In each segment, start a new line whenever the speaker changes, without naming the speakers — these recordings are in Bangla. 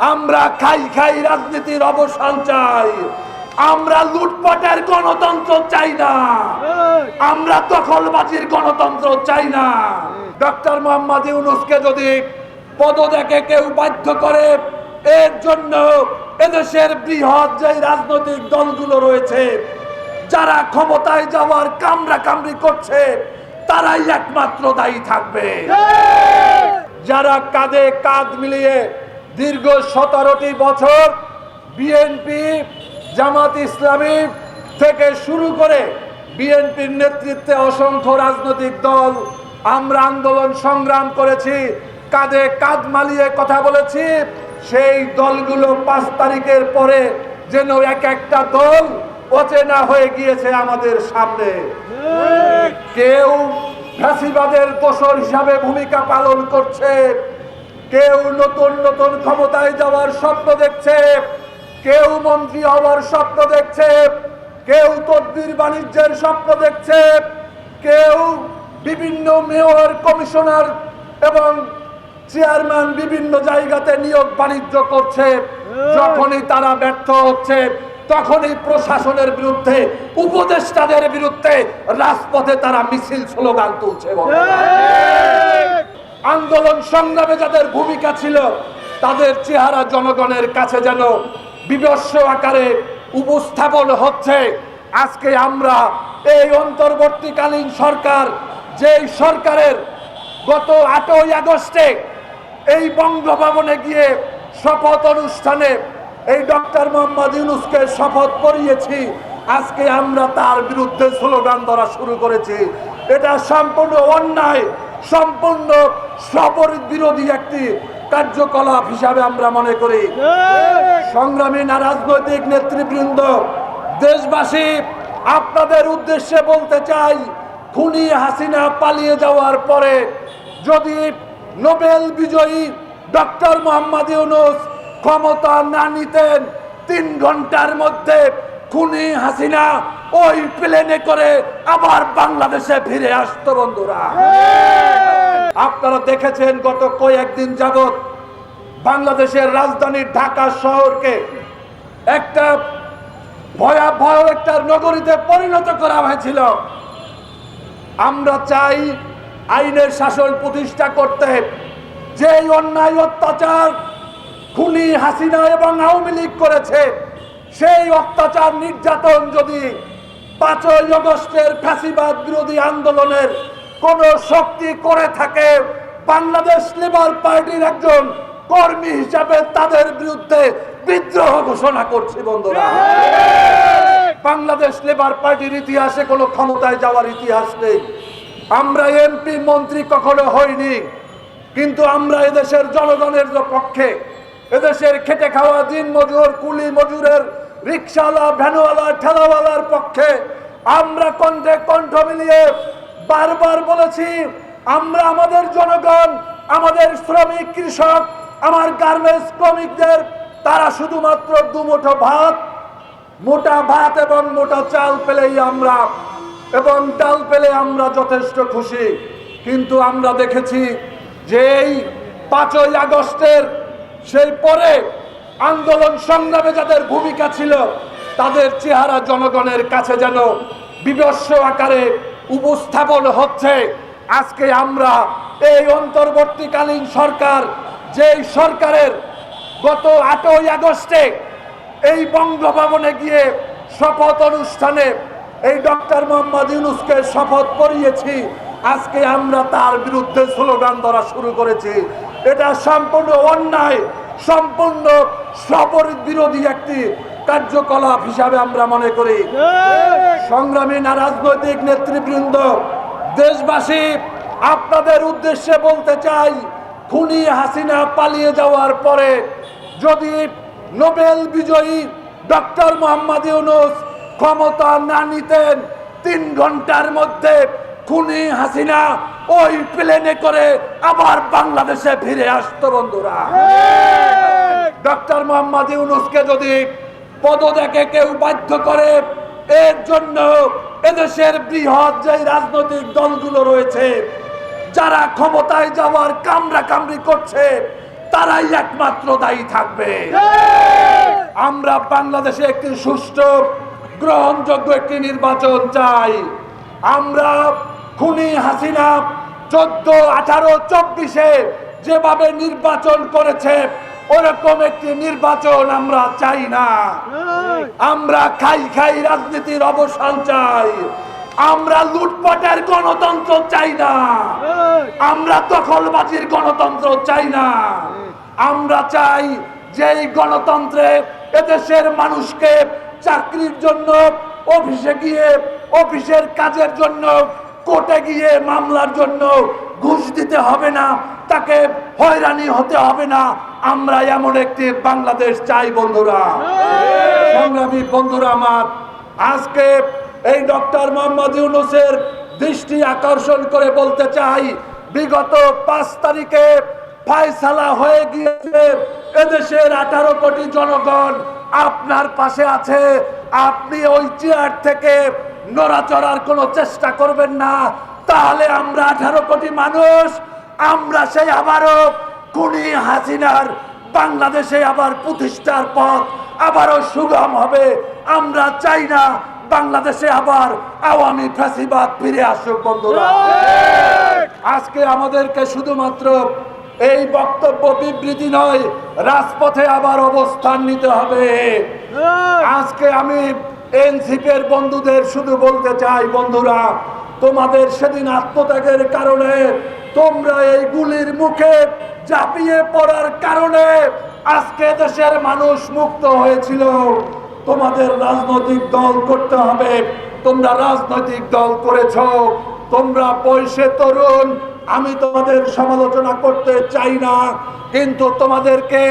আমরা খাই খাই রাজনীতির অবসান চাই। আমরা লুটপাটের গণতন্ত্র চাই না। আমরা দখলবাজির গণতন্ত্র চাই না। ডক্টর মোহাম্মদ ইউনুসকে যদি পদত্যাগে কেউ বাধ্য করে এর জন্য এদেশের বৃহৎ যে রাজনৈতিক দলগুলো রয়েছে যারা ক্ষমতায় যাওয়ার কামরা কামড়ি করছে তারাই একমাত্র দায়ী থাকবে। যারা কাঁধে কাঁধ মিলিয়ে দীর্ঘ সতেরোটি বছর বিএনপি জামাত ইসলামী থেকে শুরু করে বিএনপির নেতৃত্বে অসংখ্য রাজনৈতিক দল আমরা আন্দোলন সংগ্রাম করেছি কাঁধে কাঁধ মালিয়ে কথা বলেছি। সেই দলগুলো পাঁচ তারিখের পরে যেন এক একটা দল অচেনা হয়ে গিয়েছে আমাদের সামনে। কেউ ফ্যাসিবাদের দোষর হিসাবে ভূমিকা পালন করছে। কেউ নতুন নতুন ক্ষমতায় যাওয়ার স্বপ্ন দেখছে, কেউ মন্ত্রী হওয়ার স্বপ্ন দেখছে, কেউ তদ্বির বাণিজ্যের স্বপ্ন দেখছে, কেউ বিভিন্ন মেয়র, কমিশনার এবং চেয়ারম্যান বিভিন্ন জায়গাতে নিয়োগ বাণিজ্য করছে। যখনই তারা ব্যর্থ হচ্ছে, তখনই প্রশাসনের বিরুদ্ধে, উপদেষ্টাদের বিরুদ্ধে রাজপথে তারা মিছিল স্লোগান তুলছে। আন্দোলন সংগ্রামে যাদের ভূমিকা ছিল, তাদের চেহারা জনগণের কাছে যেন বিবস্ব আকারে উপস্থাপন হচ্ছে। আজকে আমরা এই অন্তর্বর্তীকালীন সরকার, যেই সরকারের গত আটই আগস্টে এই বঙ্গভবনে গিয়ে শপথ অনুষ্ঠানে এই ডক্টর মোহাম্মদ ইউনুসকে শপথ করিয়েছি, আজকে আমরা তার বিরুদ্ধে স্লোগান ধরা শুরু করেছি। এটা সম্পূর্ণ অন্যায়, সম্পূর্ণ সপরিত বিরোধী একটি কার্যকলাপ হিসাবে আমরা মনে করি। সংগ্রামী না রাজনৈতিক নেতৃবৃন্দ, দেশবাসী, আপনাদের উদ্দেশ্যে বলতে চাই, খুনি হাসিনা পালিয়ে যাওয়ার পরে যদি নোবেল বিজয়ী ডক্টর মোহাম্মদ ইউনুস ক্ষমতা না নিতেন, তিন ঘণ্টার মধ্যে খুনি হাসিনা ওই প্লেনে করে আবার বাংলাদেশে ফিরে আসতো, বন্ধুরা। আপনারা দেখেছেন গত কয়েকদিন যাবৎ বাংলাদেশের রাজধানী ঢাকা শহরকে একটা ভয়াবহ একটা নগরীতে পরিণত করা হয়েছিল। আমরা চাই আইনের শাসন প্রতিষ্ঠা করতে। যেই অন্যায় অত্যাচার খুনি হাসিনা এবং আওয়ামী লীগ করেছে, সেই অত্যাচার নির্যাতন যদি পাঁচই অগস্টের ফ্যাসিবাদ বিরোধী আন্দোলনের কোন শক্তি করে থাকে বাংলাদেশ লেবার পার্টির একজন কর্মী হিসাবে তাদের বিরুদ্ধে বিদ্রোহ ঘোষণা করছি বন্ধুরা। বাংলাদেশ লেবার পার্টির ইতিহাসে কোনো ক্ষমতায় যাওয়ার ইতিহাস নেই। আমরা এমপি মন্ত্রী কখনো হইনি, কিন্তু আমরা এদেশের জনগণের পক্ষে, এদেশের খেটে খাওয়া দিন মজুর, কুলি মজুরের রিক্সাওয়ালা, ভ্যানওয়ালা, ঠেলাওয়ালার পক্ষে আমরা কণ্ঠে কণ্ঠ মিলিয়ে বারবার বলেছি, আমরা আমাদের জনগণ, আমাদের শ্রমিক কৃষক, আমার গার্মেন্টস শ্রমিকদের, তারা শুধুমাত্র দুমুঠো ভাত, মোটা ভাত এবং মোটা চাল পেলেই আমরা, এবং ডাল পেলে আমরা যথেষ্ট খুশি। কিন্তু আমরা দেখেছি যে এই পাঁচই আগস্টের সেই পরে আন্দোলন সংগ্রামে যাদের ভূমিকা ছিল, তাদের চেহারা জনগণের কাছে যেন বিবস্ব আকারে উপস্থাপন হচ্ছে। আজকে আমরা এই অন্তর্বর্তীকালীন সরকার, যেই সরকারের গত আটই আগস্টে এই বঙ্গভবনে গিয়ে শপথ অনুষ্ঠানে এই ডক্টর মোহাম্মদ ইউনুসকে শপথ করিয়েছি, আজকে আমরা তার বিরুদ্ধে স্লোগান ধরা শুরু করেছি। এটা সম্পূর্ণ অন্যায়, সম্পূর্ণ সপরিত বিরোধী একটি কার্যকলাপ হিসাবে আমরা মনে করি। সংগ্রামী না রাজনৈতিক নেতৃবৃন্দ দেশবাসী আপনাদের উদ্দেশ্যে বলতে চাই খুনি হাসিনা পালিয়ে যাওয়ার পরে যদি নোবেল বিজয়ী ডক্টর মোহাম্মদ ইউনুস ক্ষমতা না নিতেন তিন ঘণ্টার মধ্যে খুনি হাসিনা ওই প্লেনে করে আবার বাংলাদেশে ফিরে আসতো বন্ধুরা। ডক্টর মোহাম্মদ ইউনুসকে যদি পদত্যাগে কেউ বাধ্য করে। এর জন্য এদেশের বৃহৎ যে রাজনৈতিক দলগুলো রয়েছে, যারা ক্ষমতায় যাওয়ার কামরা কামড়ি করছে, তারাই একমাত্র দায়ী থাকবে। আমরা বাংলাদেশে একটি সুষ্ঠু, গ্রহণযোগ্য একটি নির্বাচন চাই। আমরা খুনি হাসিনা চোদ্দ আঠারো চব্বিশে যেভাবে নির্বাচন করেছে ওরকম একটি নির্বাচন আমরা চাই না। আমরা খাই খাই রাজনীতির অবসান চাই। আমরা লুটপাটের গণতন্ত্র চাই না। আমরা দখলবাজির গণতন্ত্র চাই না। আমরা চাই যে গণতন্ত্রে এদেশের মানুষকে চাকরির জন্য অফিসে গিয়ে অফিসের কাজের জন্য কোর্টে গিয়ে মামলার জন্য ঘুষ দিতে হবে না, তাকে হয়রানি হতে হবে না। আমরা এমন একটি বাংলাদেশ চাই, বন্ধুরা। সংগ্রামী বন্ধুরা আমার, আজকে এই ডক্টর মোহাম্মদ ইউনুসের দৃষ্টি আকর্ষণ করে বলতে চাই, বিগত পাঁচ তারিখে ফায়সালা হয়ে গিয়েছে, এদেশের আঠারো কোটি জনগণ আপনার পাশে আছে। আপনি ওই চেয়ার থেকে নড়াচড়ার কোনো চেষ্টা করবেন না। তাহলে আমরা আঠারো কোটি মানুষ, আমরা সেই আবারও খুনি হাসিনার বাংলাদেশে আবার প্রতিষ্ঠার পথ আবারও সুগম হবে। আমরা চাই না বাংলাদেশে আবার আওয়ামী ফ্যাসিবাদ ফিরে আসুক, বন্ধুরা। আজকে আমাদেরকে শুধুমাত্র এই বক্তব্য বিবৃতি নয়, রাজপথে আবার অবস্থান নিতে হবে। আজকে আমি এনসিপির বন্ধুদের শুধু বলতে চাই, বন্ধুরা তোমাদের সেদিন আত্মত্যাগের কারণে তোমরা এই গুলির মুখে চাপিয়ে পড়ার কারণে আজকে দেশের মানুষ মুক্ত হয়েছিল। তোমাদের রাজনৈতিক দল করতে হবে। তোমরা রাজনৈতিক দল করেছ। তোমরা বয়সে তরুণ, আমি তোমাদের সমালোচনা করতে চাই না। কিন্তু তোমাদেরকে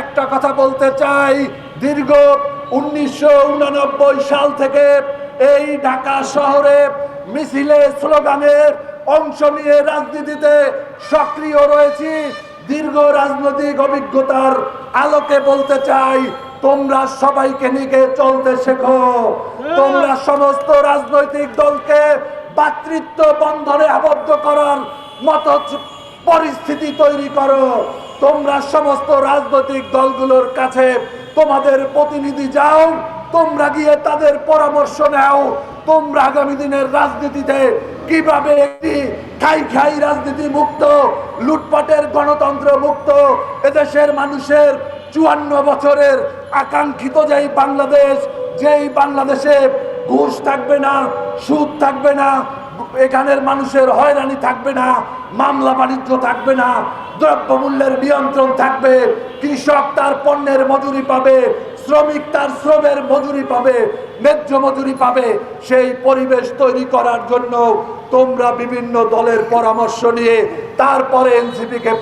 একটা কথা বলতে চাই, দীর্ঘ উনিশশো সাল থেকে এই ঢাকা শহরে মিছিলে স্লোগানের অংশ নিয়ে রাজনীতিতে সক্রিয় রয়েছি। দীর্ঘ রাজনৈতিক অভিজ্ঞতার আলোকে বলতে চাই, তোমরা সবাইকে নিয়ে চলতে শেখো। তোমরা সমস্ত রাজনৈতিক দলকে ভাতৃত্ব বন্ধনে আবদ্ধ করার মতো পরিস্থিতি তৈরি করো। তোমরা সমস্ত রাজনৈতিক দলগুলোর কাছে তোমাদের প্রতিনিধি যাও তোমরা গিয়ে তাদের পরামর্শ নাও। তোমরা আগামী দিনের রাজনীতিতে কীভাবে একটি খাই খাই রাজনীতি মুক্ত, লুটপাটের গণতন্ত্র মুক্ত, এদেশের মানুষের চুয়ান্ন বছরের আকাঙ্ক্ষিত যেই বাংলাদেশ, যেই বাংলাদেশে ঘুষ থাকবে না, সুদ থাকবে না, এখানের মানুষের হয়রানি থাকবে না, মামলা বাণিজ্য থাকবে না, দ্রব্যমূল্যের নিয়ন্ত্রণ থাকবে, কৃষক তার পণ্যের মজুরি পাবে শ্রমিক তার শ্রমের মজুরি পাবে, ন্যায্য মজুরি পাবে, সেই পরিবেশ তৈরি করার জন্য তোমরা বিভিন্ন দলের পরামর্শ নিয়ে তারপরে এনসিপিকে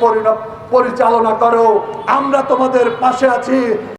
পরিচালনা করো। আমরা তোমাদের পাশে আছি।